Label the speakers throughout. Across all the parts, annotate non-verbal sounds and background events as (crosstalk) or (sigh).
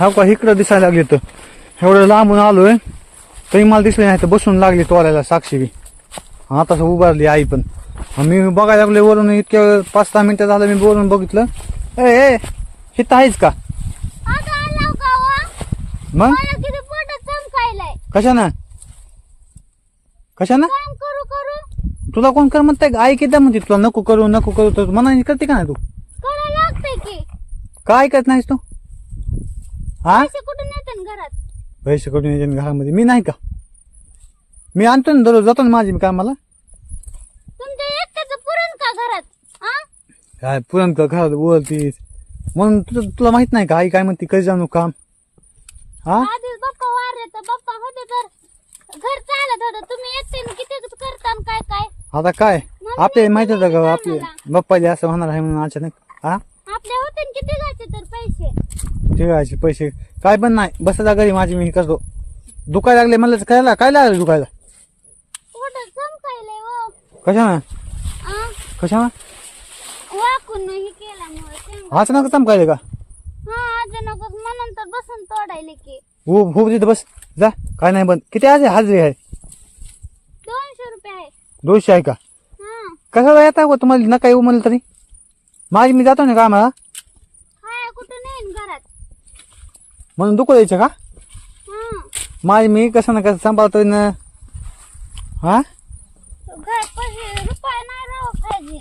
Speaker 1: हा का इकडं दिसायला लागली तर. एवढं लांबून आलोय तरी मला दिसले नाही तर बसून लागली तोडायला साक्षी बी. आता उभारली आई पण. मी बघायला लागले वरून इतक्या पाच सहा मिनिटं झालं मी बोलून बघितलं. ए ए हिथं आहेच का?
Speaker 2: वा?
Speaker 1: मग? कशानं?
Speaker 2: काम करू करू.
Speaker 1: तुला कोण कर म्हणताय आई किती म्हणते तुला नको करू नको करू तर मनाने करते का नाही तू? काय ऐकत नाहीस तू? हा?
Speaker 2: पैसे कुठून येते घरात?
Speaker 1: पैसे घरामध्ये? मी नाही का? मी आणतो ना दररोज जातो ना माझी कामाला.
Speaker 2: तुमच्या एकट्याचं पुरण का घरात? हा?
Speaker 1: काय पुरण का घरात बोलतीस म्हणून तुला तुला माहीत नाही का? आई काय म्हणते? कधी जाणू काम? हा?
Speaker 2: आधीच बाप्पा वारले तर बाप्पा होते तर घर चालत होतं. तुम्ही एकट्याने किती करता आणि काय काय?
Speaker 1: आता काय?
Speaker 2: मला
Speaker 1: आपल्याला
Speaker 2: माहीत
Speaker 1: होतं का आपले
Speaker 2: मला.
Speaker 1: बाप्पाले असं होणार आहे म्हणून अचानक? हा?
Speaker 2: होते किती जायचे तर पैसे?
Speaker 1: ठेवायचे पैसे? काय पण नाही. बसायला घरी माझी मी करतो दुखायला लागले म्हणलं तर खायला. काय लागलं दुखायला?
Speaker 2: पोटात चमकायलंय व
Speaker 1: कशानं?
Speaker 2: आ?
Speaker 1: कशानं?
Speaker 2: वाकून हे केल्यामुळे
Speaker 1: असं नका चमकायले का?
Speaker 2: हा अचानकच म्हणून तर बसून तोडायले की.
Speaker 1: हो हो तिथं बस. जा. काय नाही बंद. किती आज हाजरी आहे.
Speaker 2: दोनशे रुपये आहे.
Speaker 1: दोनशे आहे का?
Speaker 2: हा.
Speaker 1: कशाला येता गो? तुम्हाला नका येऊ म्हणलं तरी. माझी मी जातो ना कामाला. म्हणून दुखू द्यायचं का
Speaker 2: हा
Speaker 1: माझी मी कसं ना कसं सांभाळतोय ना हा
Speaker 2: घर पैसे रुपये नाही राव पाहिजे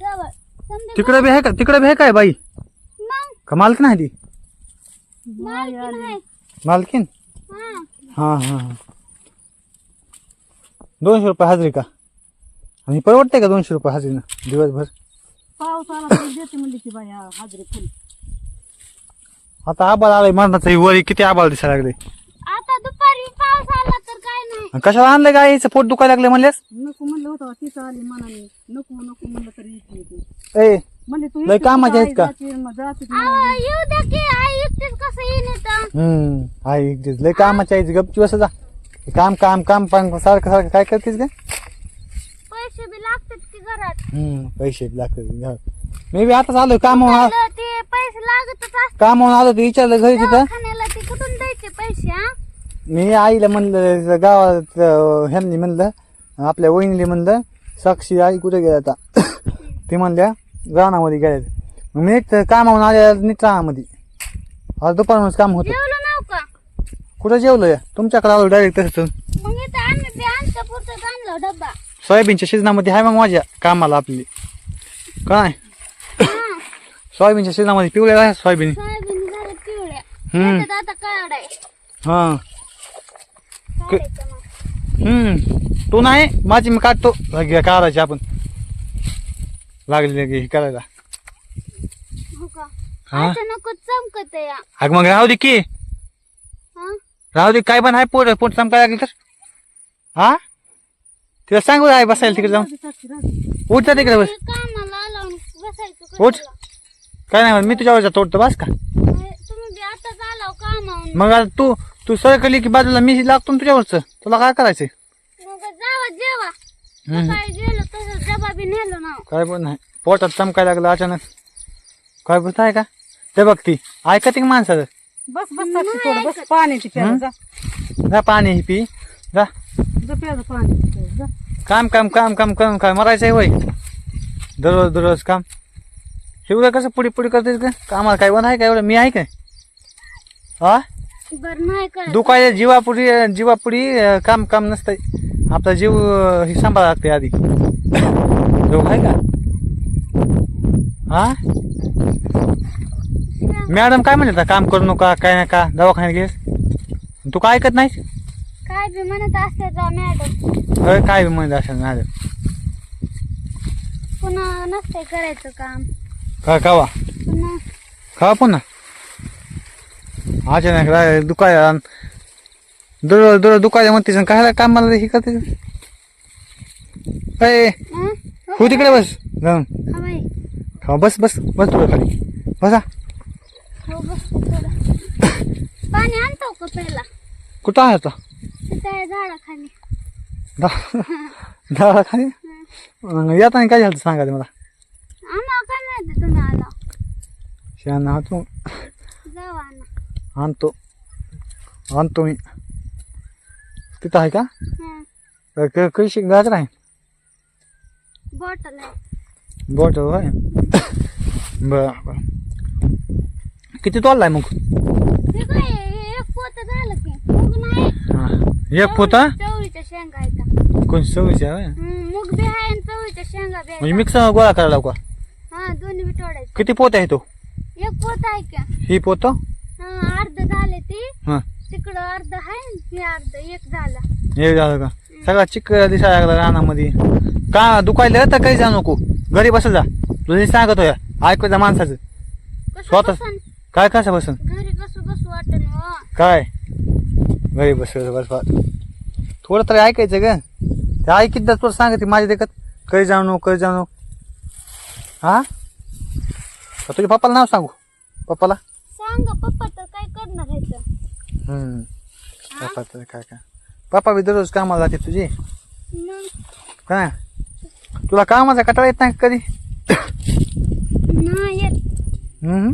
Speaker 2: जवळ समजा
Speaker 1: तिकडे बी आहे का तिकडे बी आहे काय बाई
Speaker 2: मग
Speaker 1: का मालकीन आहे ती मालकीन
Speaker 2: हा
Speaker 1: हा हा हा दोनशे रुपये हाजरी का. आणि परवडते का दोनशे रुपये दिवसभर?
Speaker 3: आला तरी देते म्हणली की बाई हाजरी फुल.
Speaker 1: आता आबाळ आलाय मरणाचं. वरी किती आबाळ दिसायला लागले.
Speaker 2: आता दुपारी पाऊस आला तर काय नाही.
Speaker 1: कशाला आणलं काय याचं पोट दुखायला लागले म्हणलेस
Speaker 3: नको म्हणलं होतं तिचं आली मनाने. नको नको म्हणलं तरी येते ती
Speaker 1: ए
Speaker 3: म्हणले तू
Speaker 1: लय कामाची आहेत का?
Speaker 3: जाते, मग जाते ती.
Speaker 2: अहो, येऊ द्या की आई एकटीच कसं येईन इथं?
Speaker 1: हम्म आई इकडेच. लय कामाची आहे गपची बस जा. काम काम काम पण सारखं सारखं काय करतेस का
Speaker 2: पैसे बी लागतात की घरात.
Speaker 1: हम्म पैसे बी लागतात. मी बी आताच आलोय आ-
Speaker 2: आपलं ते पैसे लागतच असतात.
Speaker 1: कामावून आलो ते विचारलं घरी तिथं.
Speaker 2: दवाखान्याला ते कुठून द्यायचे पैसे हा?
Speaker 1: मी आईला म्हणलं गावात अं, ह्यांनी म्हणलं आपल्या वहिनीला म्हणलं साक्षी आई कुठे गेल्या आता? (coughs) ते म्हणल्या रानामध्ये गेल्या मग मी एक कामावून आल्या नीट रानामध्ये आज दुपारूनच काम होतं.
Speaker 2: जेवलो नाव का?
Speaker 1: कुठं जेवलोय तुमच्याकडे आलो डायरेक्ट तसं
Speaker 2: मग इथं आम्ही बी आमच्या पुरतं आणलो डब्बा.
Speaker 1: सोयाबीनच्या शिजनामध्ये आहे मग माझ्या कामाला आपली. काय? सोयाबीनच्या शिजनामध्ये पिवळ्या आहे सोयाबीन?
Speaker 2: सोयाबीन झालं पिवळ्या
Speaker 1: हम्म.
Speaker 2: त्याच्यात आता काढाय
Speaker 1: हा.
Speaker 2: काढायचं मग?
Speaker 1: हम्म. तू नाही? माझी मी काढतो. लगे काढायची आपण. लागली लगे हे करायला.
Speaker 2: हो का?
Speaker 1: हा?
Speaker 2: अचानक चमकत या.
Speaker 1: अग मग राहू दे की.
Speaker 2: हा?
Speaker 1: राहू दे काय पण आहे पोट पोट चमकायला लागली तर. हा? तिला सांगू आहे बसायला तिकडे जाऊन. उठता तिकडे बस.
Speaker 2: ते कामाला लावून बसायचं
Speaker 1: उठ.
Speaker 2: कशाला?
Speaker 1: काय नाही म्हणत, मी तुझ्यावर तोडतो बस का?
Speaker 2: अरे, तुम्ही बी आताच आलाव कामावून.
Speaker 1: मग आता तू तू सरकली की बाजूला मी लागतो ना तुझ्यावरच तुला काय करायचंय?
Speaker 2: मग जावा जेवा.
Speaker 1: हम्म.
Speaker 2: सकाळी गेलो तसं डबा बी नेलो ना.
Speaker 1: काय पण नाही. पोटात चमकायला लागलं अचानक. काय बोलत आहे का? ते बघ ती ऐकते का माणसाचं?
Speaker 3: बस बस साक्षी थोडं बस प्यायला जा.
Speaker 1: जा पाणी ही पी. जा.
Speaker 3: जा प्यायचं पाणी
Speaker 1: काम काम काम काम काम काय मरायचं आहे होय दररोज दररोज काम. एवढं कसं पुढे पुढे करतेस का कामाला काय बंद आहे का एवढं? मी आहे काय? हा?
Speaker 2: बर नाही कर
Speaker 1: दुखाय जीवापुढी जीवापुढी काम काम नसतंय. आपला जीव हे सांभाळा लागते आधी. दोघ आहे का? हा? मॅडम काय म्हणत काम करू नका काय नका दवाखान्यात घे तू काय ऐकत नाही
Speaker 2: काय बी म्हणत असते जा मॅडम.
Speaker 1: अरे काय म्हणत असेल मॅडम?
Speaker 2: पुन्हा नसते करायचं काम.
Speaker 1: का कावा
Speaker 2: पुन्हा.
Speaker 1: खावा पुन्हा. अचानक रा- दुखायला दररोज दररोज दुखायला म्हणतेस काय काम मला हे करते ए
Speaker 2: हं?
Speaker 1: तिकडे बस. जाऊन. खा बस बस. बस तुला खाली. बसा.
Speaker 2: हो पाणी आणतो
Speaker 1: कुठं आहे आता?
Speaker 2: झाडाखाली.
Speaker 1: दा- (laughs) दादा खाली मग येताना काय झालं सांगा ते मला.
Speaker 2: माहिती तुम्ही आला
Speaker 1: शान तू
Speaker 2: जाऊ आणा
Speaker 1: आणतो आणतो मी तिथं आहे का
Speaker 2: हं.
Speaker 1: क- कशी गाजर आहे
Speaker 2: बॉटल आहे
Speaker 1: बॉटल होय बर बर किती तोललाय मग
Speaker 2: ते काय हे एक पोत झालं की मूग नाही
Speaker 1: हा. एक पोता
Speaker 2: चवळीच्या शेंगा आहेत
Speaker 1: कोण सव्वीस आहे होय?
Speaker 2: हं, मूग बी आहे आणि चवळीच्या शेंगा बी
Speaker 1: म्हणजे
Speaker 2: आहेत
Speaker 1: मिक्स गोळा करायला लावू का
Speaker 2: हा दोन्ही बी तोडायचे.
Speaker 1: किती पोत आहे तो?
Speaker 2: एक पोत आहे का?
Speaker 1: ही पोत?
Speaker 2: हा अर्ध झाले ती.
Speaker 1: हा.
Speaker 2: तिकडं अर्ध आहे हे अर्ध एक झालं.
Speaker 1: हे झालं का? सगळा चिक दिसायला लागला रानामध्ये. का दुखायला तर काही जाऊ नको. घरी बस जा. तुझी सांगत होया ऐकू माणसाचं.
Speaker 2: कसं
Speaker 1: स्वतः-
Speaker 2: बसन?
Speaker 1: काय कसं बसन?
Speaker 2: घरी कसं बसू वाटन हो.
Speaker 1: काय? घरी बस बस बस थोडं तरी ऐकायचं ग. ते ऐकित तुला सांगते माझ्या देखत. काही नको काही नको. हा? का तुझ्या पप्पाला नाव सांगू? पप्पाला?
Speaker 2: सांगा पप्पा तर काय करणार आहे तर?
Speaker 1: हम्म. पप्पा तर काय काय पप्पा बी दररोज कामाला जाते तुझी?
Speaker 2: मग?
Speaker 1: काय? तुला कामाचा कटाळा येत नाही का कधी?
Speaker 2: नाही येत.
Speaker 1: हम्म?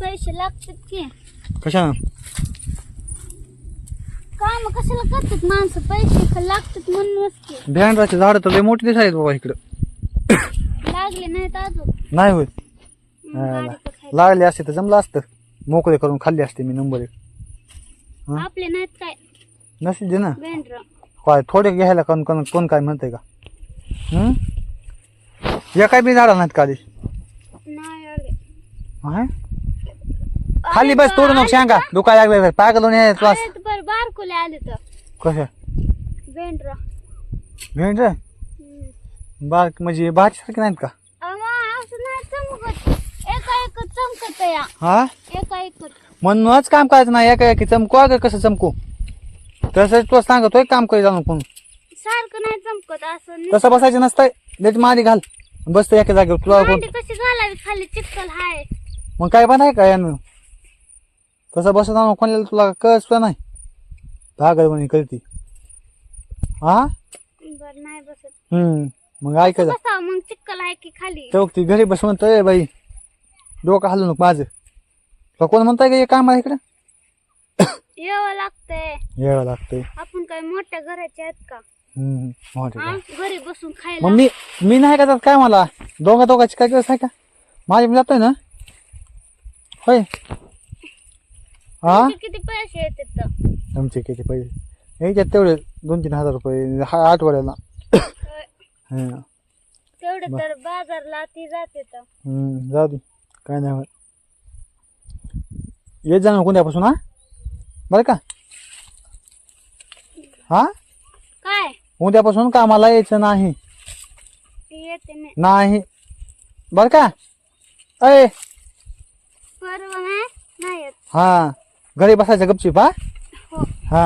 Speaker 2: पैसे लागतात की.
Speaker 1: कशानं
Speaker 2: काम कशाला करतात माणसं? पैसे का लागतात म्हणूनच की.
Speaker 1: भेंडराचे झाडं तर लय मोठी दिसायत बाबा इकडं.
Speaker 2: नाहीत अजून.
Speaker 1: नाही होत
Speaker 2: मग गाडी तर खायची.
Speaker 1: लागले असते तर जमलं असतं. मोकळे करून खाल्ली असते मी नंबर एक. हा?
Speaker 2: आपले नाहीत काय?
Speaker 1: नशीब दे ना. काय थोडे घ्यायला कोण कोण कोण काय म्हणतंय का? हम्म या काय बी झाडा नाहीत खाली
Speaker 2: नाही आले.
Speaker 1: आहे? खाली बस तोडू नको सांगा दुखायला लागले पागल होऊन
Speaker 2: बर बारकुले आले तर.
Speaker 1: कसं
Speaker 2: भेंडर.
Speaker 1: भेंड बार म्हणजे नाहीत का
Speaker 2: असं नाही चमकत एका या
Speaker 1: हा?
Speaker 2: एका
Speaker 1: म्हणूनच काम करायचं नाही एका एकी चमकू अगं कसं चमकू? तसं तुला सांगतोय काम करी जाणं कोण.
Speaker 2: सारखं नाही चमकत असं नी-
Speaker 1: तसं बसायचं नसतंय देत मारी घाल. बसतो एका जागेवर तुला कोण.
Speaker 2: भांडी कशी घालावी खाली चिक्कल हाय.
Speaker 1: मग काय बनाय का यानं? तसं बसत जाणं कोणाला तुला कळत सुद्धा नाही. पागल म्हणे कळती. हा?
Speaker 2: बर नाही बसत.
Speaker 1: हम्म मग ऐकायचं
Speaker 2: बसावं मग आहे की खाली.
Speaker 1: चौक ती घरी बस म्हणतोय बाई. डोकं हलू नको माझं. तुला कोण म्हणताय का हे काम आहे इकडे?
Speaker 2: यावं लागतंय.
Speaker 1: यावं लागतंय.
Speaker 2: आपण काय मोठ्या घराचे आहेत का?
Speaker 1: हम्म मोठे
Speaker 2: हा. घरी बसून खायला.
Speaker 1: मग मी मी नाही का त्यात काय मला? दोघा दोघाची काय गरज आहे का? माझे मी जातोय ना? होय. हा?
Speaker 2: किती पैसे येतात तर?
Speaker 1: तुमचे किती पैसे? याच्यात तेवढे दोन तीन हजार रुपये हा आठवड्याला. हा.
Speaker 2: तेवढे तर बाजारला ती जाते तर.
Speaker 1: हम्म, जाऊ दे. काय नाही होत. येत जाणार कोणत्यापासून हा? बरं का? हा?
Speaker 2: काय?
Speaker 1: उद्यापासून कामाला यायचं नाही.
Speaker 2: येते नाही
Speaker 1: नाही. बरं का? अय
Speaker 2: परवा नाही? नाही येत.
Speaker 1: हा. घरी बसायचं गपचीप हा?
Speaker 2: हो.
Speaker 1: हा.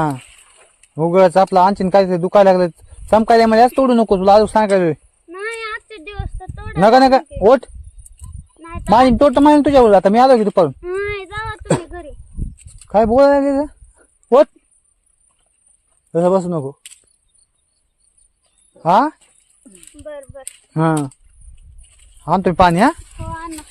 Speaker 1: उगच आपलं आणखीन काय ते दुखायला लागलं. चमकायला मला तोडू नको तुला अजून सांगायला.
Speaker 2: नाही आजचे दिवस तर तेवढं
Speaker 1: नका नका. ओठ माझी तोट माहिती तुझ्यावर आता मी आलो की दुपारून.
Speaker 2: नाही जावा तुम्ही घरी.
Speaker 1: काय बोलायला लागले ओठ तसं बसू नको. हा?
Speaker 2: बर बर.
Speaker 1: हा. आणतोय पाणी हा?
Speaker 2: हो आणा